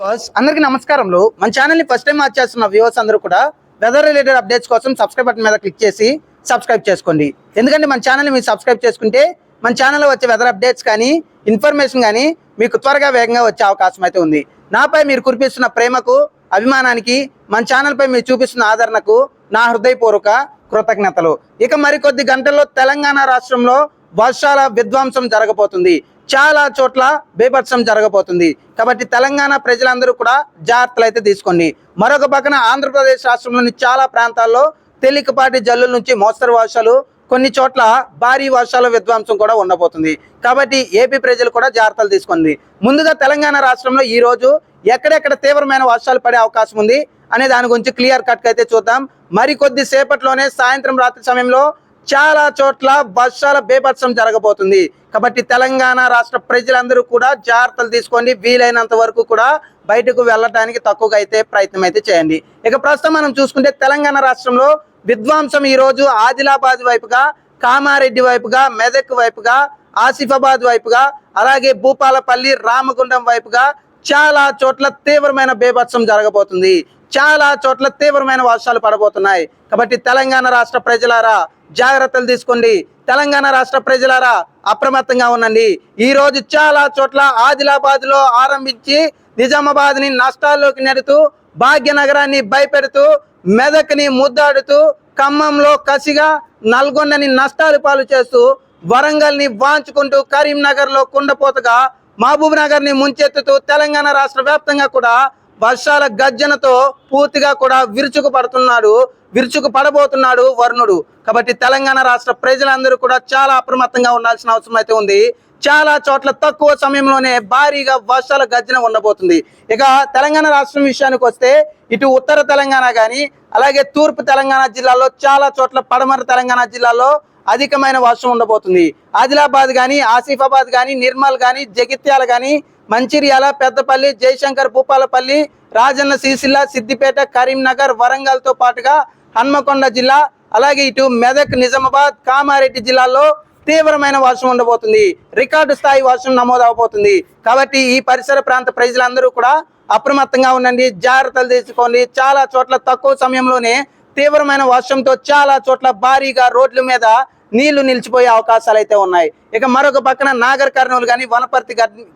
అందరికీ నమస్కారంలో మన ఛానల్ని ఫస్ట్ టైం వాచ్ చేస్తున్న వ్యూవర్స్ అందరూ కూడా వెదర్ రిలేటెడ్ అప్డేట్స్ కోసం సబ్స్క్రైబ్ బటన్ మీద క్లిక్ చేసి సబ్స్క్రైబ్ చేసుకోండి. ఎందుకంటే మన ఛానల్ మీరు సబ్స్క్రైబ్ చేసుకుంటే మన ఛానల్లో వచ్చే వెదర్ అప్డేట్స్ కానీ ఇన్ఫర్మేషన్ కానీ మీకు త్వరగా వేగంగా వచ్చే అవకాశం అయితే ఉంది. నాపై మీరు కురిపిస్తున్న ప్రేమకు అభిమానానికి మన ఛానల్పై మీరు చూపిస్తున్న ఆదరణకు నా హృదయపూర్వక కృతజ్ఞతలు. ఇక మరికొద్ది గంటల్లో తెలంగాణ రాష్ట్రంలో వర్షాల విధ్వంసం జరగబోతుంది. చాలా చోట్ల బీభత్సం జరగబోతుంది. కాబట్టి తెలంగాణ ప్రజలందరూ కూడా జాగ్రత్తలు అయితే తీసుకోండి. మరొక పక్కన ఆంధ్రప్రదేశ్ రాష్ట్రంలోని చాలా ప్రాంతాల్లో తేలికపాటి జల్లుల నుంచి మోస్తరు వర్షాలు కొన్ని చోట్ల భారీ వర్షాల విధ్వంసం కూడా ఉండబోతుంది. కాబట్టి ఏపీ ప్రజలు కూడా జాగ్రత్తలు తీసుకోండి. ముందుగా తెలంగాణ రాష్ట్రంలో ఈ రోజు ఎక్కడెక్కడ తీవ్రమైన వర్షాలు పడే అవకాశం ఉంది అనే దాని గురించి క్లియర్ కట్ అయితే చూద్దాం. మరికొద్ది సేపట్లోనే సాయంత్రం రాత్రి సమయంలో చాలా చోట్ల వర్షాల బేభత్సం జరగబోతుంది. కాబట్టి తెలంగాణ రాష్ట్ర ప్రజలందరూ కూడా జాగ్రత్తలు తీసుకోండి. వీలైనంత వరకు కూడా బయటకు వెళ్ళడానికి తక్కువగా అయితే ప్రయత్నం అయితే చేయండి. ఇక ప్రస్తుతం మనం చూసుకుంటే తెలంగాణ రాష్ట్రంలో విధ్వంసం ఈ రోజు ఆదిలాబాద్ వైపుగా కామారెడ్డి వైపుగా మెదక్ వైపుగా ఆసిఫాబాద్ వైపుగా అలాగే భూపాలపల్లి రామగుండం వైపుగా చాలా చోట్ల తీవ్రమైన బేభత్సం జరగబోతుంది. చాలా చోట్ల తీవ్రమైన వర్షాలు పడబోతున్నాయి. కాబట్టి తెలంగాణ రాష్ట్ర ప్రజలారా జాగ్రత్తలు తీసుకోండి. తెలంగాణ రాష్ట్ర ప్రజలారా అప్రమత్తంగా ఉండండి. ఈ రోజు చాలా చోట్ల ఆదిలాబాద్లో ఆరంభించి నిజామాబాద్ని నష్టాల్లోకి నెడుతూ భాగ్యనగరాన్ని భయపెడుతూ మెదక్ని ముద్దాడుతూ ఖమ్మంలో కసిగా నల్గొండని నష్టాలు పాలు చేస్తూ వరంగల్ని వాంచుకుంటూ కరీంనగర్లో కుండపోతగా మహబూబ్ నగర్ని ముంచెత్తుతూ తెలంగాణ రాష్ట్ర వ్యాప్తంగా కూడా వర్షాల గర్జనతో పూర్తిగా కూడా విరుచుకు పడుతున్నాడు విరుచుకు పడబోతున్నాడు వరుణుడు. కాబట్టి తెలంగాణ రాష్ట్ర ప్రజలందరూ కూడా చాలా అప్రమత్తంగా ఉండాల్సిన అవసరం అయితే ఉంది. చాలా చోట్ల తక్కువ సమయంలోనే భారీగా వర్షాల గర్జన ఉండబోతుంది. ఇక తెలంగాణ రాష్ట్రం విషయానికి వస్తే ఇటు ఉత్తర తెలంగాణ కానీ అలాగే తూర్పు తెలంగాణ జిల్లాలో చాలా చోట్ల పడమర తెలంగాణ జిల్లాలో అధికమైన వర్షం ఉండబోతుంది. ఆదిలాబాద్ కానీ ఆసిఫాబాద్ కానీ నిర్మల్ కానీ జగిత్యాల కానీ మంచిర్యాల పెద్దపల్లి జయశంకర్ భూపాలపల్లి రాజన్న సిరిసిల్ల సిద్దిపేట కరీంనగర్ వరంగల్తో పాటుగా హన్మకొండ జిల్లా అలాగే ఇటు మెదక్ నిజామాబాద్ కామారెడ్డి జిల్లాల్లో తీవ్రమైన వర్షం ఉండబోతుంది. రికార్డు స్థాయి వర్షం నమోదవబోతుంది కాబట్టి ఈ పరిసర ప్రాంత ప్రజలందరూ కూడా అప్రమత్తంగా ఉండండి జాగ్రత్తలు తీసుకోండి. చాలా చోట్ల తక్కువ సమయంలోనే తీవ్రమైన వర్షంతో చాలా చోట్ల భారీగా రోడ్ల మీద నీళ్ళు నిలిచిపోయే అవకాశాలు అయితే ఉన్నాయి. ఇక మరొక పక్కన నాగర్ కర్నూలు కానీ వనపర్తి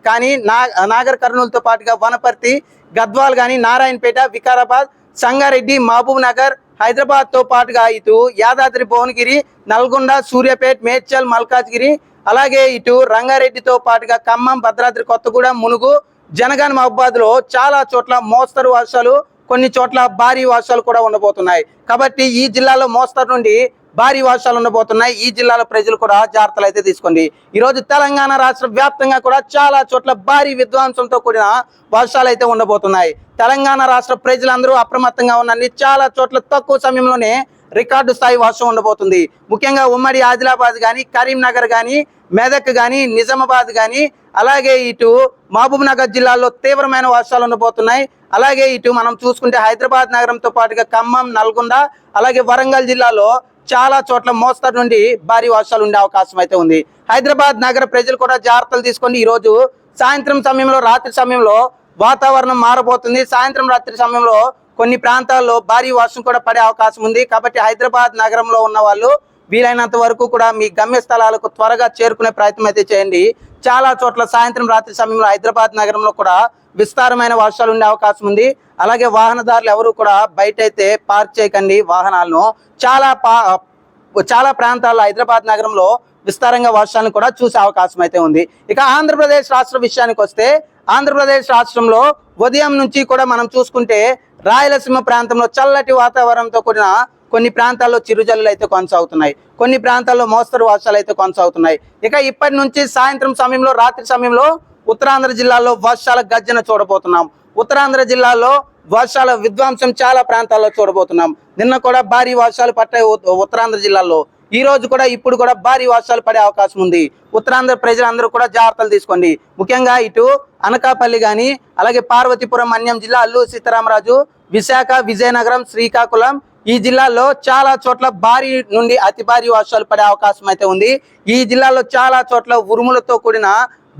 కానీ నా నాగర్ కర్నూలుతో పాటుగా వనపర్తి గద్వాల్ కానీ నారాయణపేట వికారాబాద్ సంగారెడ్డి మహబూబ్ నగర్ హైదరాబాద్తో పాటుగా ఇటు యాదాద్రి భువనగిరి నల్గొండ సూర్యాపేట్ మేడ్చల్ మల్కాజ్గిరి అలాగే ఇటు రంగారెడ్డితో పాటుగా ఖమ్మం భద్రాద్రి కొత్తగూడెం మునుగు జనగాన్ మహబాద్లో చాలా చోట్ల మోస్తరు వర్షాలు కొన్ని చోట్ల భారీ వర్షాలు కూడా ఉండబోతున్నాయి. కాబట్టి ఈ జిల్లాలో మోస్తరు నుండి భారీ వర్షాలు ఉండబోతున్నాయి. ఈ జిల్లాలో ప్రజలు కూడా జాగ్రత్తలు అయితే తీసుకోండి. ఈరోజు తెలంగాణ రాష్ట్ర వ్యాప్తంగా కూడా చాలా చోట్ల భారీ విధ్వంసంతో కూడిన వర్షాలు అయితే ఉండబోతున్నాయి. తెలంగాణ రాష్ట్ర ప్రజలందరూ అప్రమత్తంగా ఉండండి. చాలా చోట్ల తక్కువ సమయంలోనే రికార్డు స్థాయి వర్షం ఉండబోతుంది. ముఖ్యంగా ఉమ్మడి ఆదిలాబాద్ కానీ కరీంనగర్ కానీ మెదక్ కానీ నిజామాబాద్ కానీ అలాగే ఇటు మహబూబ్ నగర్ జిల్లాలో తీవ్రమైన వర్షాలు ఉండబోతున్నాయి. అలాగే ఇటు మనం చూసుకుంటే హైదరాబాద్ నగరంతో పాటుగా ఖమ్మం నల్గొండ అలాగే వరంగల్ జిల్లాలో చాలా చోట్ల మోస్తరు నుండి భారీ వర్షాలు ఉండే అవకాశం అయితే ఉంది. హైదరాబాద్ నగర ప్రజలు కూడా జాగ్రత్తలు తీసుకొని ఈ రోజు సాయంత్రం సమయంలో రాత్రి సమయంలో వాతావరణం మారబోతుంది. సాయంత్రం రాత్రి సమయంలో కొన్ని ప్రాంతాల్లో భారీ వర్షం కూడా పడే అవకాశం ఉంది. కాబట్టి హైదరాబాద్ నగరంలో ఉన్న వాళ్ళు వీలైనంత వరకు కూడా మీ గమ్య స్థలాలకు త్వరగా చేరుకునే ప్రయత్నం అయితే చేయండి. చాలా చోట్ల సాయంత్రం రాత్రి సమయంలో హైదరాబాద్ నగరంలో కూడా విస్తారమైన వర్షాలు ఉండే అవకాశం ఉంది. అలాగే వాహనదారులు ఎవరు కూడా బయట అయితే పార్క్ చేయకండి వాహనాలను. చాలా పా చాలా ప్రాంతాల్లో హైదరాబాద్ నగరంలో విస్తారంగా వర్షాలను కూడా చూసే అవకాశం అయితే ఉంది. ఇక ఆంధ్రప్రదేశ్ రాష్ట్ర విషయానికి వస్తే ఆంధ్రప్రదేశ్ రాష్ట్రంలో ఉదయం నుంచి కూడా మనం చూసుకుంటే రాయలసీమ ప్రాంతంలో చల్లటి వాతావరణంతో కూడిన కొన్ని ప్రాంతాల్లో చిరుజల్లులు అయితే కొనసాగుతున్నాయి. కొన్ని ప్రాంతాల్లో మోస్తరు వర్షాలు అయితే కొనసాగుతున్నాయి. ఇక ఇప్పటి నుంచి సాయంత్రం సమయంలో రాత్రి సమయంలో ఉత్తరాంధ్ర జిల్లాలో వర్షాల గర్జన చూడబోతున్నాం. ఉత్తరాంధ్ర జిల్లాలో వర్షాల విధ్వంసం చాలా ప్రాంతాల్లో చూడబోతున్నాం. నిన్న కూడా భారీ వర్షాలు పట్టాయి ఉత్తరాంధ్ర జిల్లాలో. ఈ రోజు కూడా ఇప్పుడు కూడా భారీ వర్షాలు పడే అవకాశం ఉంది. ఉత్తరాంధ్ర ప్రజలందరూ కూడా జాగ్రత్తలు తీసుకోండి. ముఖ్యంగా ఇటు అనకాపల్లి కానీ అలాగే పార్వతీపురం అన్యం జిల్లా అల్లు సీతారామరాజు విశాఖ విజయనగరం శ్రీకాకుళం ఈ జిల్లాలో చాలా చోట్ల భారీ నుండి అతి భారీ వర్షాలు పడే అవకాశం అయితే ఉంది. ఈ జిల్లాలో చాలా చోట్ల ఉరుములతో కూడిన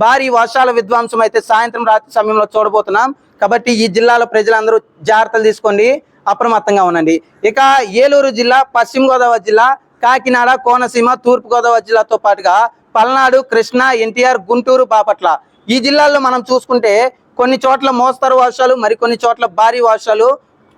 భారీ వర్షాల విధ్వంసం అయితే సాయంత్రం రాత్రి సమయంలో చూడబోతున్నాం. కాబట్టి ఈ జిల్లాలో ప్రజలందరూ జాగ్రత్తలు తీసుకోండి. అప్రమత్తంగా ఉండండి. ఇక ఏలూరు జిల్లా పశ్చిమ గోదావరి జిల్లా కాకినాడ కోనసీమ తూర్పు గోదావరి జిల్లాతో పాటుగా పల్నాడు కృష్ణా ఎన్టీఆర్ గుంటూరు బాపట్ల. ఈ జిల్లాల్లో మనం చూసుకుంటే కొన్ని చోట్ల మోస్తరు వర్షాలు మరికొన్ని చోట్ల భారీ వర్షాలు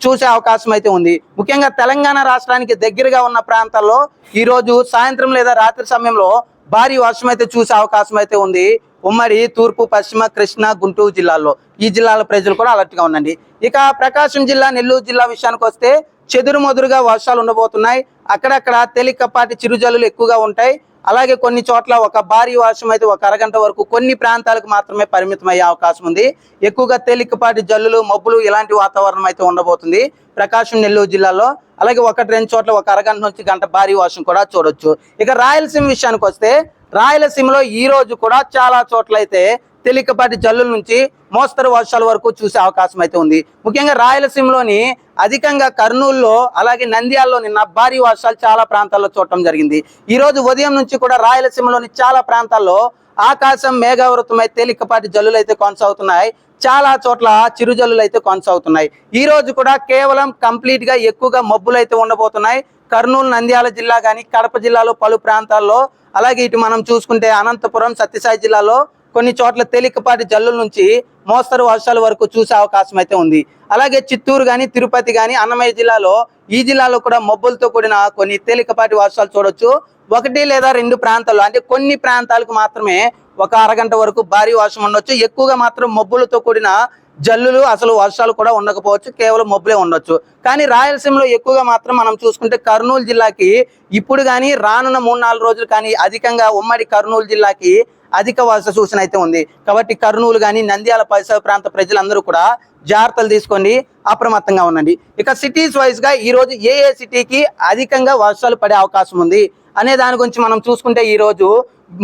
చూసే అవకాశం అయితే ఉంది. ముఖ్యంగా తెలంగాణ రాష్ట్రానికి దగ్గరగా ఉన్న ప్రాంతాల్లో ఈ రోజు సాయంత్రం లేదా రాత్రి సమయంలో భారీ వర్షం అయితే చూసే అవకాశం అయితే ఉంది. ఉమ్మడి తూర్పు పశ్చిమ కృష్ణా గుంటూరు జిల్లాల్లో. ఈ జిల్లాల ప్రజలు కూడా అలర్ట్గా ఉండండి. ఇక ప్రకాశం జిల్లా నెల్లూరు జిల్లా విషయానికి వస్తే చెదురుమదురుగా వర్షాలు ఉండబోతున్నాయి. అక్కడక్కడ తేలికపాటి చిరుజల్లులు ఎక్కువగా ఉంటాయి. అలాగే కొన్ని చోట్ల ఒక భారీ వర్షం అయితే ఒక అరగంట వరకు కొన్ని ప్రాంతాలకు మాత్రమే పరిమితం అయ్యే అవకాశం ఉంది. ఎక్కువగా తేలికపాటి జల్లులు మబ్బులు ఇలాంటి వాతావరణం అయితే ఉండబోతుంది. ప్రకాశం నెల్లూరు జిల్లాలో అలాగే ఒకటి రెండు చోట్ల ఒక అరగంట నుంచి గంట భారీ వర్షం కూడా చూడొచ్చు. ఇక రాయలసీమ విషయానికి వస్తే రాయలసీమలో ఈ రోజు కూడా చాలా చోట్ల అయితే తేలికపాటి జల్లుల నుంచి మోస్తరు వర్షాల వరకు చూసే అవకాశం అయితే ఉంది. ముఖ్యంగా రాయలసీమలోని అధికంగా కర్నూలులో అలాగే నంద్యాలలో నిన్న భారీ వర్షాలు చాలా ప్రాంతాల్లో చూడటం జరిగింది. ఈ రోజు ఉదయం నుంచి కూడా రాయలసీమలోని చాలా ప్రాంతాల్లో ఆకాశం మేఘావృతమై తేలికపాటి జల్లులు అయితే కొనసాగుతున్నాయి. చాలా చోట్ల చిరుజల్లులు అయితే కొనసాగుతున్నాయి. ఈ రోజు కూడా కేవలం కంప్లీట్గా ఎక్కువగా మబ్బులు అయితే ఉండబోతున్నాయి. కర్నూలు నంద్యాల జిల్లా కానీ కడప జిల్లాలో పలు ప్రాంతాల్లో అలాగే ఇటు మనం చూసుకుంటే అనంతపురం సత్యసాయి జిల్లాలో కొన్ని చోట్ల తేలికపాటి జల్లుల నుంచి మోస్తరు వర్షాల వరకు చూసే అవకాశం అయితే ఉంది. అలాగే చిత్తూరు కానీ తిరుపతి కానీ అన్నమయ్య జిల్లాలో ఈ జిల్లాలో కూడా మబ్బులతో కూడిన కొన్ని తేలికపాటి వర్షాలు చూడొచ్చు. ఒకటి లేదా రెండు ప్రాంతాల్లో అంటే కొన్ని ప్రాంతాలకు మాత్రమే ఒక అరగంట వరకు భారీ వర్షం ఉండొచ్చు. ఎక్కువగా మాత్రం మబ్బులతో కూడిన జల్లులు అసలు వర్షాలు కూడా ఉండకపోవచ్చు. కేవలం మబ్బులే ఉండొచ్చు. కానీ రాయలసీమలో ఎక్కువగా మాత్రం మనం చూసుకుంటే కర్నూలు జిల్లాకి ఇప్పుడు కానీ రానున్న మూడు నాలుగు రోజులు కానీ అధికంగా ఉమ్మడి కర్నూలు జిల్లాకి అధిక వర్ష సూచన అయితే ఉంది. కాబట్టి కర్నూలు కానీ నంద్యాల పరిసర ప్రాంత ప్రజలందరూ కూడా జాగ్రత్తలు తీసుకోండి. అప్రమత్తంగా ఉండండి. ఇక సిటీస్ వైజ్గా ఈ రోజు ఏ ఏ సిటీకి అధికంగా వర్షాలు పడే అవకాశం ఉంది అనే దాని గురించి మనం చూసుకుంటే ఈ రోజు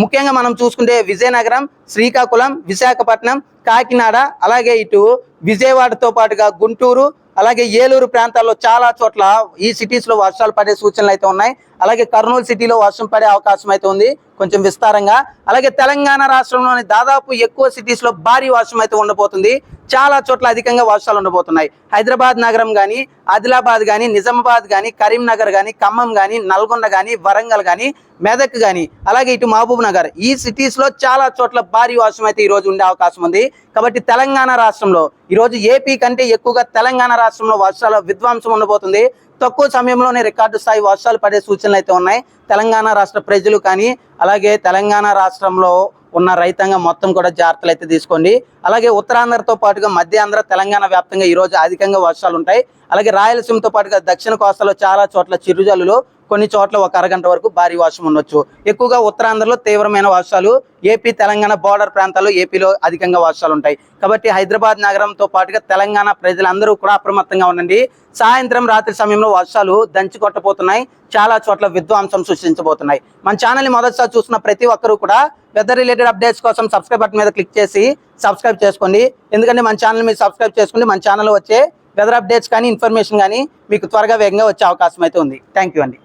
ముఖ్యంగా మనం చూసుకుంటే విజయనగరం శ్రీకాకుళం విశాఖపట్నం కాకినాడ అలాగే ఇటు విజయవాడతో పాటుగా గుంటూరు అలాగే ఏలూరు ప్రాంతాల్లో చాలా చోట్ల ఈ సిటీస్లో వర్షాలు పడే సూచనలు అయితే ఉన్నాయి. అలాగే కర్నూలు సిటీలో వర్షం పడే అవకాశం అయితే ఉంది. కొంచెం విస్తారంగా. అలాగే తెలంగాణ రాష్ట్రంలోని దాదాపు ఎక్కువ సిటీస్లో భారీ వర్షం అయితే ఉండబోతుంది. చాలా చోట్ల అధికంగా వర్షాలు ఉండబోతున్నాయి. హైదరాబాద్ నగరం కానీ ఆదిలాబాద్ కానీ నిజామాబాద్ కానీ కరీంనగర్ కానీ ఖమ్మం కానీ నల్గొండ కానీ వరంగల్ కానీ మెదక్ కానీ అలాగే ఇటు మహబూబ్ నగర్. ఈ సిటీస్లో చాలా చోట్ల భారీ వర్షం అయితే ఈ రోజు ఉండే అవకాశం ఉంది. కాబట్టి తెలంగాణ రాష్ట్రంలో ఈరోజు ఏపీ కంటే ఎక్కువగా తెలంగాణ రాష్ట్రంలో వర్షాల విధ్వంసం ఉండబోతుంది. తక్కువ సమయంలోనే రికార్డు స్థాయి వర్షాలు పడే సూచనలు అయితే ఉన్నాయి. తెలంగాణ రాష్ట్ర ప్రజలు కానీ అలాగే తెలంగాణ రాష్ట్రంలో ఉన్న రైతాంగం మొత్తం కూడా జాగ్రత్తలు అయితే తీసుకోండి. అలాగే ఉత్తరాంధ్రతో పాటుగా మధ్య ఆంధ్ర తెలంగాణ వ్యాప్తంగా ఈరోజు అధికంగా వర్షాలు ఉంటాయి. అలాగే రాయలసీమతో పాటుగా దక్షిణ కోస్తాలో చాలా చోట్ల చిరుజల్లులు కొన్ని చోట్ల ఒక అరగంట వరకు భారీ వర్షం ఉండొచ్చు. ఎక్కువగా ఉత్తరాంధ్రలో తీవ్రమైన వర్షాలు ఏపీ తెలంగాణ బోర్డర్ ప్రాంతాల్లో ఏపీలో అధికంగా వర్షాలు ఉంటాయి. కాబట్టి హైదరాబాద్ నగరంతో పాటుగా తెలంగాణ ప్రజలందరూ కూడా అప్రమత్తంగా ఉండండి. సాయంత్రం రాత్రి సమయంలో వర్షాలు దంచి కొట్టబోతున్నాయి చాలా చోట్ల విధ్వంసం సృష్టించబోతున్నాయి. మన ఛానల్ని మొదటిసారి చూసిన ప్రతి ఒక్కరూ కూడా వెదర్ రిలేటెడ్ అప్డేట్స్ కోసం సబ్స్క్రైబ్ బటన్ మీద క్లిక్ చేసి సబ్స్క్రైబ్ చేసుకోండి. ఎందుకంటే మన ఛానల్ మీరు సబ్స్క్రైబ్ చేసుకుంటే మన ఛానల్ వచ్చే వెదర్ అప్డేట్స్ కానీ ఇన్ఫర్మేషన్ కానీ మీకు త్వరగా వేగంగా వచ్చే అవకాశం అయితే ఉంది. థ్యాంక్ యూ అండి.